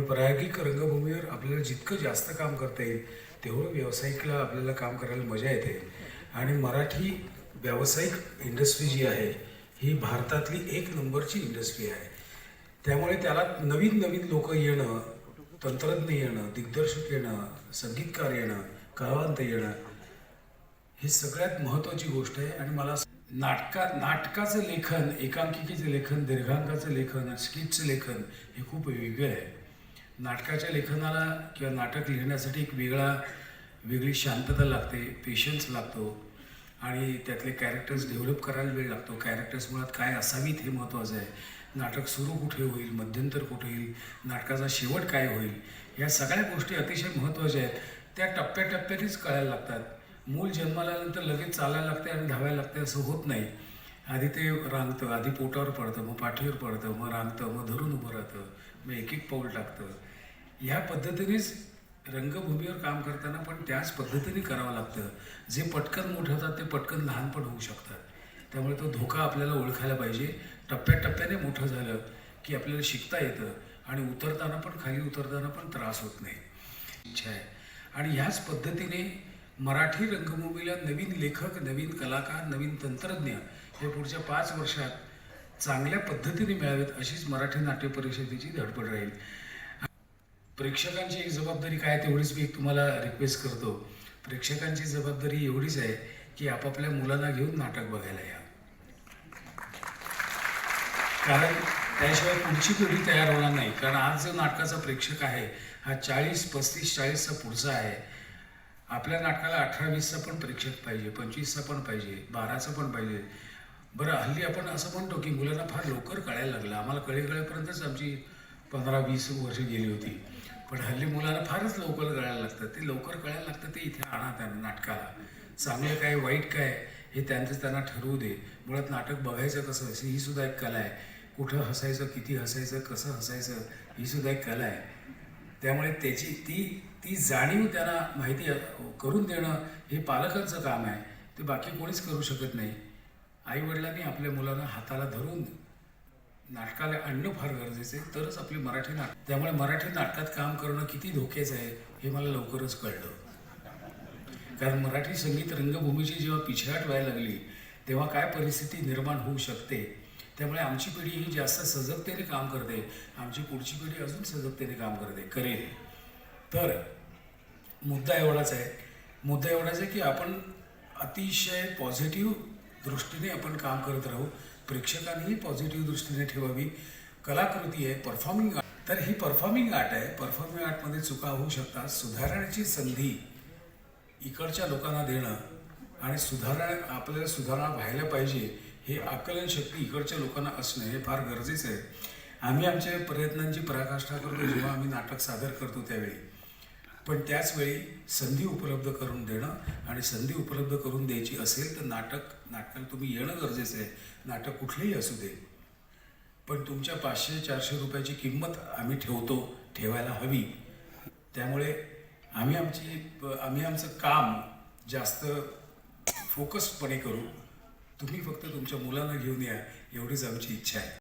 त्यामुळे प्रायोगिक रंगभूमीवर आपल्याला जितकं जास्त काम करता येईल तेवढं व्यावसायिकला आपल्याला काम करायला मजा येते. आणि मराठी व्यावसायिक इंडस्ट्री जी आहे ही भारतातली एक नंबरची इंडस्ट्री आहे. त्यामुळे त्याला नवीन नवीन लोक येणं तंत्रज्ञ येणं दिग्दर्शक येणं संगीतकार येणं कलावंत येणं ही सगळ्यात महत्त्वाची गोष्ट आहे. आणि मला नाटका नाटकाचं लेखन एकांकिकेचं लेखन दीर्घांकाचं लेखन स्किटचं लेखन हे खूप वेगळं आहे. नाटकाच्या लेखनाला किंवा नाटक लिहिण्यासाठी एक वेगळा वेगळी शांतता लागते पेशन्स लागतो आणि त्यातले कॅरेक्टर्स डेव्हलप करायला वेळ लागतो. कॅरेक्टर्स मुळात काय असावीत हे महत्त्वाचं आहे. नाटक सुरू कुठे होईल मध्यंतर कुठे होईल नाटकाचा शेवट काय होईल या सगळ्या गोष्टी अतिशय महत्त्वाच्या आहेत. त्या टप्प्याटप्प्यानेच कळायला लागतात. मूल जन्माल्यानंतर लगेच चालायला लागते आणि धावायला लागते असं होत नाही. आधी ते रांगतं आधी पोटावर पडतं मग पाठीवर पडतं मग रांगतं मग धरून उभं राहतं मग एक एक पाऊल टाकतं. ह्या पद्धतीनेच रंगभूमीवर काम करताना पण त्याच पद्धतीने करावं लागतं. जे पटकन मोठे होतात ते पटकन लहान पण होऊ शकतात. त्यामुळे तो धोका आपल्याला ओळखायला पाहिजे. टप्प्याटप्प्याने मोठं झालं की आपल्याला शिकता येतं आणि उतरताना पण खाली उतरताना पण त्रास होत नाही. इच्छा आहे. आणि ह्याच पद्धतीने मराठी रंगभूमीला नवीन लेखक नवीन कलाकार नवीन तंत्रज्ञ हे पुढच्या पाच वर्षात चांगल्या पद्धतीने मिळावेत अशीच मराठी नाट्य परिषदेची धडपड राहील. प्रेक्षकांची एक जबाबदारी काय तेवढीच मी तुम्हाला रिक्वेस्ट करतो. प्रेक्षकांची जबाबदारी एवढीच आहे की आपापल्या मुलांना घेऊन नाटक बघायला या. कारण त्याशिवाय पुढची पिढी तयार होणार नाही. कारण आज जो नाटकाचा प्रेक्षक आहे हा चाळीस पस्तीस चाळीसचा पुढचा आहे. आपल्या नाटकाला अठरा वीसचा पण प्रेक्षक पाहिजे पंचवीसचा पण पाहिजे बाराचा पण पाहिजे. बरं हल्ली आपण असं म्हणतो की मुलांना फार लवकर कळायला लागलं. आम्हाला कळे कळेपर्यंतच आमची पंधरा वीस वर्ष गेली होती. पण हल्ली मुलांना फारच लवकर कळायला लागतं. ते लवकर कळायला लागतं ते इथे आणा त्यांना नाटकाला. चांगलं काय वाईट काय हे त्यांचं त्यांना ठरवू दे. मुळात नाटक बघायचं कसं ही सुद्धा एक कला आहे. कुठं हसायचं किती हसायचं कसं हसायचं ही सुद्धा एक कला आहे. त्यामुळे त्याची ती ती जाणीव त्यांना माहिती करून देणं हे पालकांचं काम आहे. ते बाकी कोणीच करू शकत नाही. आईवडिलांनी आपल्या मुलांना हाताला धरून नाटकाला आणणं फार गरजेचं आहे. तरच आपली मराठी नाटक त्यामुळे मराठी नाटकात काम करणं किती धोक्याचं आहे हे मला लवकरच कळलं. कारण मराठी संगीत रंगभूमीची जेव्हा पिछाट व्हायला लागली तेव्हा काय परिस्थिती निर्माण होऊ शकते? त्यामुळे आमची पिढी ही जास्त सजगतेने काम करते. आमची पुढची पिढी अजून सजगतेने काम करते करेल. तर मुद्दा एवढाच आहे. मुद्दा एवढाच आहे की आपण अतिशय पॉझिटिव्ह दृष्टीने आपण काम करत राहू. प्रेक्षकांनीही पॉझिटिव्ह दृष्टीने ठेवावी. कलाकृती आहे परफॉर्मिंग आर्ट तर ही परफॉर्मिंग आर्ट आहे. परफॉर्मिंग आर्टमध्ये चुका होऊ शकतात. सुधारण्याची संधी इकडच्या लोकांना देणं आणि सुधारणा आपल्याला सुधारणा व्हायला पाहिजे हे आकलन शक्ती इकडच्या लोकांना असणं हे फार गरजेचं आहे. आम्ही आमच्या प्रयत्नांची पराकाष्ठा करतो जेव्हा आम्ही नाटक सादर करतो त्यावेळी. पण त्याचवेळी संधी उपलब्ध करून देणं आणि संधी उपलब्ध करून द्यायची असेल तर नाटक नाटकाला तुम्ही येणं गरजेचं आहे. नाटक कुठलंही असू दे. पण तुमच्या पाचशे चारशे रुपयाची किंमत आम्ही ठेवतो ठेवायला हवी. त्यामुळे आम्ही आमची आम्ही आमचं काम जास्त फोकस्डपणे करू. तुम्ही फक्त तुमच्या मुलांना घेऊन या एवढीच आमची इच्छा आहे.